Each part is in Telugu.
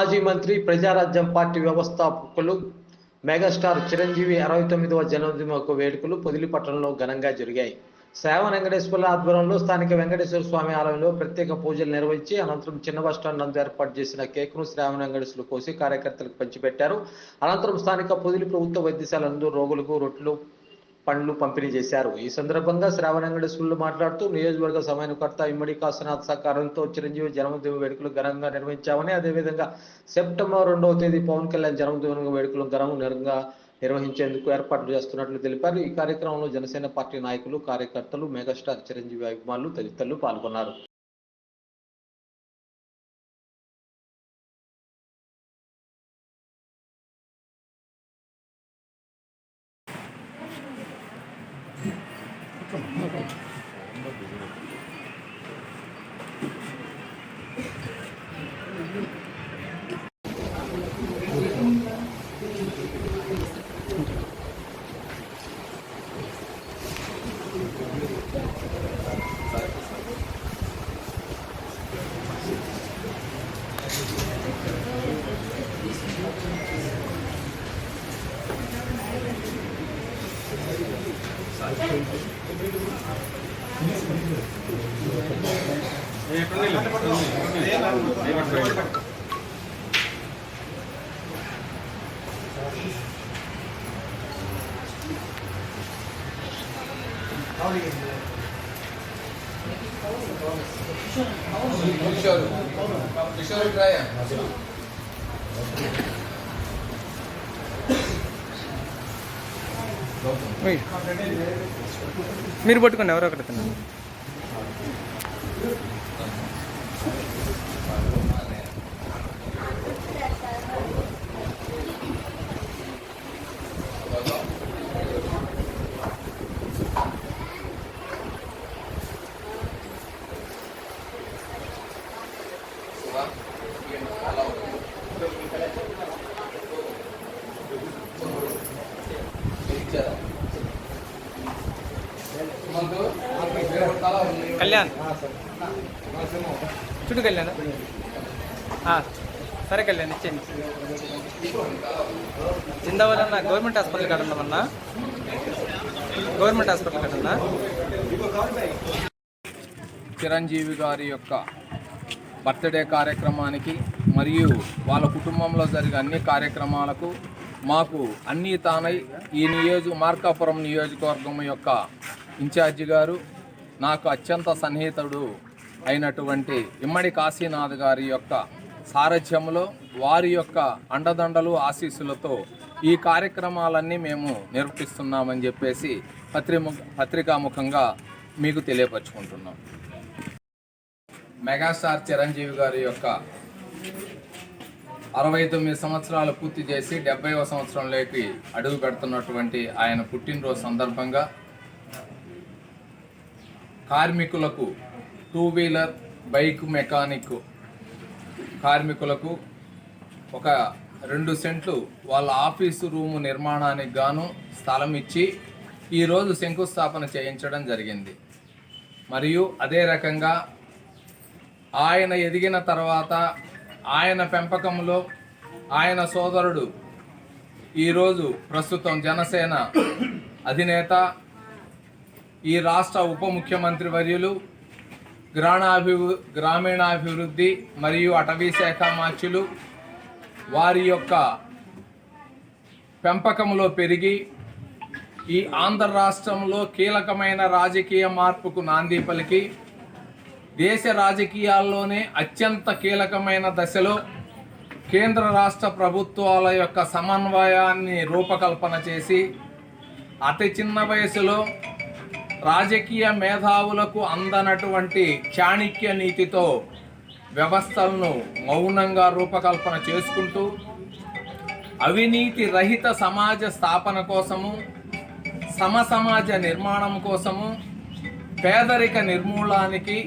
మాజీ మంత్రి ప్రజారాజ్యం పార్టీ వ్యవస్థాపకులు మెగాస్టార్ చిరంజీవి అరవై తొమ్మిదవ జన్మదిన వేడుకలు పొదిలి పట్టణంలో ఘనంగా జరిగాయి. శ్రావ వెంకటేశ్వర్ల ఆధ్వర్యంలో స్థానిక వెంకటేశ్వర స్వామి ఆలయంలో ప్రత్యేక పూజలు నిర్వహించి అనంతరం చిన్న బస్ స్టాండ్ నందు ఏర్పాటు చేసిన కేక్ను శ్రావణ వెంకటేశ్వరులు కోసి కార్యకర్తలకు పంచిపెట్టారు. అనంతరం స్థానిక పొదిలి ప్రభుత్వ వైద్యశాల నందు రోగులకు రొట్టెలు పండ్లు పంపిణీ చేశారు. ఈ సందర్భంగా శ్రావణంగడి వెంకటేశ్వర్లు మాట్లాడుతూ నియోజకవర్గ సమన్వయకర్త ఇమ్మడి కాశీనాథ్ సహకారంతో చిరంజీవి జన్మదిన వేడుకలు ఘనంగా నిర్వహించామని అదేవిధంగా సెప్టెంబర్ రెండవ తేదీ పవన్ కళ్యాణ్ జన్మదిన వేడుకలు ఘనంగా నిర్వహించేందుకు ఏర్పాట్లు చేస్తున్నట్లు తెలిపారు. ఈ కార్యక్రమంలో జనసేన పార్టీ నాయకులు కార్యకర్తలు మెగాస్టార్ చిరంజీవి అభిమానులు తదితరులు పాల్గొన్నారు. కిషోర్ కిషోర్ ట్రై మీరు పట్టుకోండి ఎవరో ఒకటి కళ్యాణ్? చుట్టూ కళ్యాణ్? సరే కళ్యాణ్ ఇచ్చేయండి. జిందాబాద్ అన్న గవర్నమెంట్ హాస్పిటల్ కాడ ఉన్నామన్నా గవర్నమెంట్ హాస్పిటల్ కాడ ఉన్నా? చిరంజీవి గారి యొక్క బర్త్డే కార్యక్రమానికి మరియు వాళ్ళ కుటుంబంలో జరిగే అన్ని కార్యక్రమాలకు మాకు అన్నీ తానై ఈ నియోజక మార్కాపురం నియోజకవర్గం యొక్క ఇన్ఛార్జి గారు నాకు అత్యంత సన్నిహితుడు అయినటువంటి ఇమ్మడి కాశీనాథ్ గారి యొక్క సారథ్యంలో వారి యొక్క అండదండలు ఆశీస్సులతో ఈ కార్యక్రమాలన్నీ మేము నిర్వహిస్తున్నామని చెప్పేసి పత్రిము పత్రికాముఖంగా మీకు తెలియపరచుకుంటున్నాం. మెగాస్టార్ చిరంజీవి గారి యొక్క అరవై తొమ్మిది సంవత్సరాలు పూర్తి చేసి డెబ్బైవ సంవత్సరంలోకి అడుగు పెడుతున్నటువంటి ఆయన పుట్టినరోజు సందర్భంగా కార్మికులకు టూ వీలర్ బైక్ మెకానిక్ కార్మికులకు ఒక రెండు సెంట్లు వాళ్ళ ఆఫీసు రూము నిర్మాణానికి గాను స్థలం ఇచ్చి ఈరోజు శంకుస్థాపన చేయించడం జరిగింది. మరియు అదే రకంగా ఆయన ఎదిగిన తర్వాత ఆయన పెంపకంలో ఆయన సోదరుడు ఈరోజు ప్రస్తుతం జనసేన అధినేత ఈ రాష్ట్ర ఉప ముఖ్యమంత్రి వర్యులు గ్రామాభివృ గ్రామీణాభివృద్ధి మరియు అటవీ శాఖ మార్చులు వారి యొక్క పెంపకంలో పెరిగి ఈ ఆంధ్ర రాష్ట్రంలో కీలకమైన రాజకీయ మార్పుకు నాంది పలికి దేశ రాజకీయాల్లోనే అత్యంత కీలకమైన దశలో కేంద్ర రాష్ట్ర ప్రభుత్వాల యొక్క సమన్వయాన్ని రూపకల్పన చేసి అతి చిన్న వయసులో రాజకీయ మేధావులకు అందనటువంటి చాణిక్య నీతితో వ్యవస్థలను మౌనంగా రూపకల్పన చేసుకుంటూ అవినీతి రహిత సమాజ స్థాపన కోసము సమ సమాజ నిర్మాణం కోసము పేదరిక నిర్మూలానికి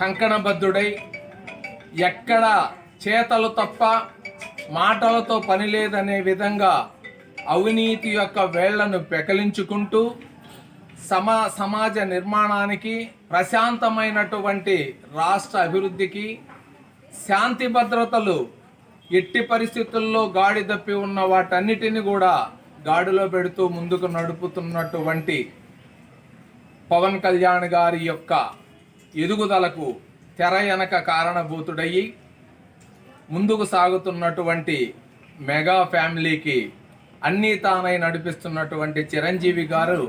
కంకణబద్ధుడై ఎక్కడ చేతలు తప్ప మాటలతో పని లేదనే విధంగా అవినీతి యొక్క వేళ్ళను పెకలించుకుంటూ సమా సమాజ నిర్మాణానికి ప్రశాంతమైనటువంటి రాష్ట్ర అభివృద్ధికి శాంతి భద్రతలు ఎట్టి పరిస్థితుల్లో గాడి తప్పి ఉన్న వాటన్నిటిని కూడా గాడిలో పెడుతూ ముందుకు నడుపుతున్నటువంటి పవన్ కళ్యాణ్ గారి యొక్క ఎదుగుదలకు తెర వెనక కారణభూతుడయ్యి ముందుకు సాగుతున్నటువంటి మెగా ఫ్యామిలీకి అన్నీ తానై నడిపిస్తున్నటువంటి చిరంజీవి గారు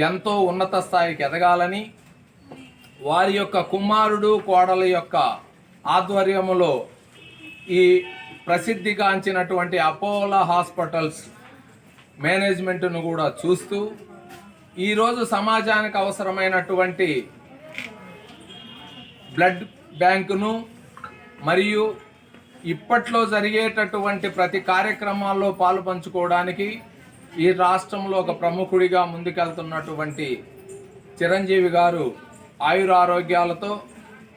ఎంతో ఉన్నత స్థాయికి ఎదగాలని వారి యొక్క కుమారుడు కోడల యొక్క ఆధ్వర్యములో ఈ ప్రసిద్ధిగాంచినటువంటి అపోలో హాస్పిటల్స్ మేనేజ్మెంట్ను కూడా చూస్తూ ఈరోజు సమాజానికి అవసరమైనటువంటి బ్లడ్ బ్యాంకును మరియు ఇప్పట్లో జరిగేటటువంటి ప్రతి కార్యక్రమాల్లో పాలు పంచుకోవడానికి ఈ రాష్ట్రంలో ఒక ప్రముఖుడిగా ముందుకెళ్తున్నటువంటి చిరంజీవి గారు ఆయురారోగ్యాలతో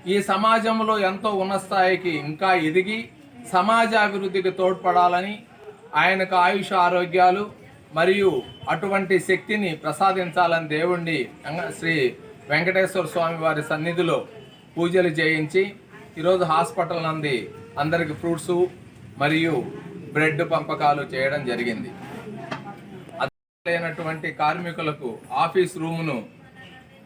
ఈ సమాజంలో ఎంతో ఉన్న స్థాయికి ఇంకా ఎదిగి సమాజ అభివృద్ధికి తోడ్పడాలని ఆయనకు ఆయుష ఆరోగ్యాలు మరియు అటువంటి శక్తిని ప్రసాదించాలని దేవుణ్ణి శ్రీ వెంకటేశ్వర స్వామి వారి సన్నిధిలో పూజలు చేయించి ఈరోజు హాస్పిటల్ నంది అందరికి ఫ్రూట్స్ మరియు బ్రెడ్ పంపకాలు చేయడం జరిగింది. లేనటువంటి కార్మికులకు ఆఫీస్ రూమును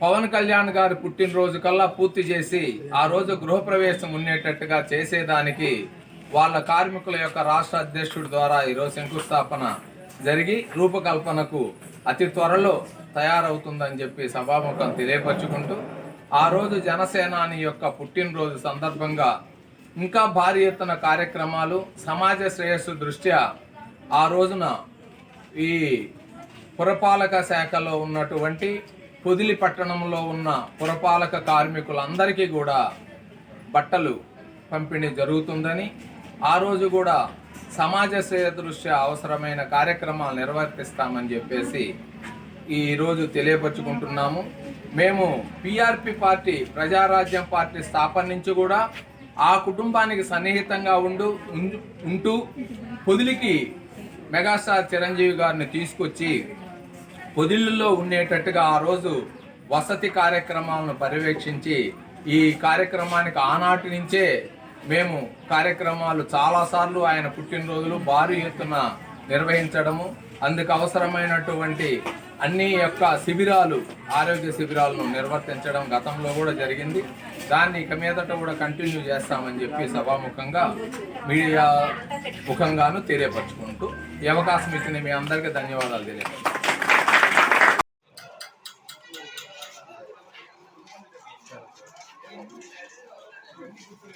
పవన్ కళ్యాణ్ గారు పుట్టినరోజు కల్లా పూర్తి చేసి ఆ రోజు గృహప్రవేశం ఉండేటట్టుగా చేసేదానికి వాళ్ళ కార్మికుల యొక్క రాష్ట్ర అధ్యక్షుడి ద్వారా ఈరోజు శంకుస్థాపన జరిగి రూపకల్పనకు అతి త్వరలో తయారవుతుందని చెప్పి సభాముఖం తెలియపరుచుకుంటూ ఆ రోజు జనసేనాని యొక్క పుట్టినరోజు సందర్భంగా ఇంకా భారీ ఎత్తున కార్యక్రమాలు సమాజ శ్రేయస్సు దృష్ట్యా ఆ రోజున ఈ పురపాలక శాఖలో ఉన్నటువంటి పొదిలి పట్టణంలో ఉన్న పురపాలక కార్మికులందరికీ కూడా బట్టలు పంపిణీ జరుగుతుందని ఆ రోజు కూడా సమాజ శ్రేయ దృష్ట్యా అవసరమైన కార్యక్రమాలు నిర్వర్తిస్తామని చెప్పేసి ఈరోజు తెలియపరుచుకుంటున్నాము. మేము పిఆర్పి పార్టీ ప్రజారాజ్యం పార్టీ స్థాపన నుంచి కూడా ఆ కుటుంబానికి సన్నిహితంగా ఉండు ఉండు- ఉంటూ పొదిలికి మెగాస్టార్ చిరంజీవి గారిని తీసుకొచ్చి పొదిళ్ళలో ఉండేటట్టుగా ఆ రోజు వసతి కార్యక్రమాలను పర్యవేక్షించి ఈ కార్యక్రమానికి ఆనాటి నుంచే మేము కార్యక్రమాలు చాలాసార్లు ఆయన పుట్టినరోజులు భారీ ఎత్తున నిర్వహించడము అందుకు అవసరమైనటువంటి అన్ని యొక్క శిబిరాలు ఆరోగ్య శిబిరాలను నిర్వర్తించడం గతంలో కూడా జరిగింది. దాన్ని ఇక మీదట కూడా కంటిన్యూ చేస్తామని చెప్పి సభాముఖంగా మీడియా ముఖంగాను తెలియపరచుకుంటూ ఈ అవకాశం ఇచ్చిన మీ అందరికీ ధన్యవాదాలు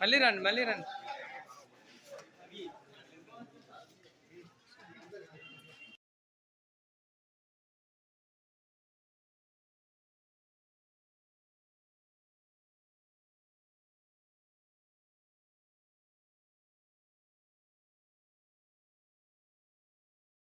మళ్ళీ రండి మళ్ళీ రండి.